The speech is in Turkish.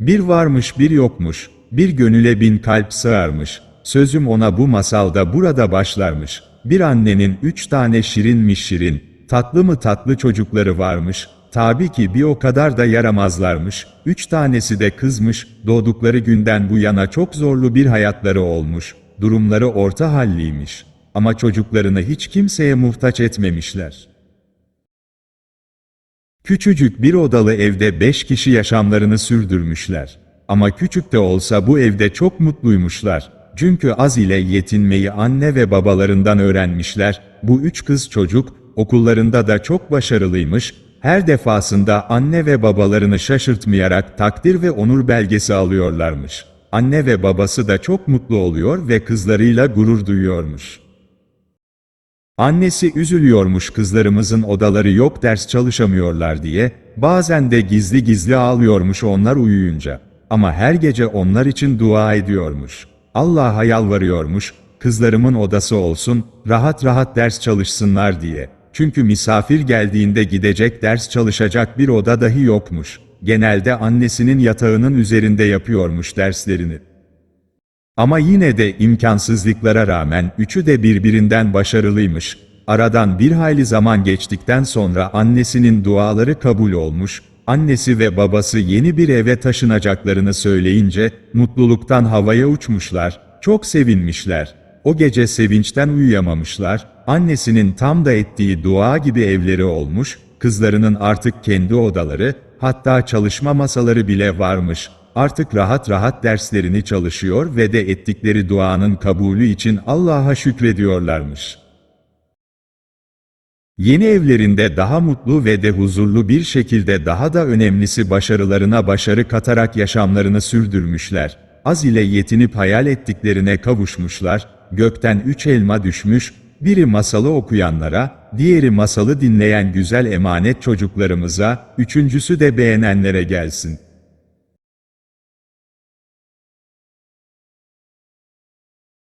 Bir varmış bir yokmuş, bir gönüle bin kalp sığarmış. Sözüm ona bu masalda burada başlarmış. Bir annenin üç tane şirinmiş şirin, tatlı mı tatlı çocukları varmış. Tabii ki bir o kadar da yaramazlarmış. Üç tanesi de kızmış, doğdukları günden bu yana çok zorlu bir hayatları olmuş. Durumları orta halliymiş. Ama çocuklarını hiç kimseye muhtaç etmemişler. Küçücük bir odalı evde beş kişi yaşamlarını sürdürmüşler. Ama küçük de olsa bu evde çok mutluymuşlar. Çünkü az ile yetinmeyi anne ve babalarından öğrenmişler. Bu üç kız çocuk, okullarında da çok başarılıymış. Her defasında anne ve babalarını şaşırtmayarak takdir ve onur belgesi alıyorlarmış. Anne ve babası da çok mutlu oluyor ve kızlarıyla gurur duyuyormuş. Annesi üzülüyormuş kızlarımızın odaları yok ders çalışamıyorlar diye, bazen de gizli gizli ağlıyormuş onlar uyuyunca. Ama her gece onlar için dua ediyormuş. Allah'a yalvarıyormuş, kızlarımın odası olsun, rahat rahat ders çalışsınlar diye. Çünkü misafir geldiğinde gidecek ders çalışacak bir oda dahi yokmuş. Genelde annesinin yatağının üzerinde yapıyormuş derslerini. Ama yine de imkansızlıklara rağmen üçü de birbirinden başarılıymış. Aradan bir hayli zaman geçtikten sonra annesinin duaları kabul olmuş, annesi ve babası yeni bir eve taşınacaklarını söyleyince mutluluktan havaya uçmuşlar, çok sevinmişler. O gece sevinçten uyuyamamışlar, annesinin tam da ettiği dua gibi evleri olmuş, kızlarının artık kendi odaları, hatta çalışma masaları bile varmış. Artık rahat rahat derslerini çalışıyor ve de ettikleri duanın kabulü için Allah'a şükrediyorlarmış. Yeni evlerinde daha mutlu ve de huzurlu bir şekilde daha da önemlisi başarılarına başarı katarak yaşamlarını sürdürmüşler. Az ile yetinip hayal ettiklerine kavuşmuşlar, gökten üç elma düşmüş, biri masalı okuyanlara, diğeri masalı dinleyen güzel emanet çocuklarımıza, üçüncüsü de beğenenlere gelsin.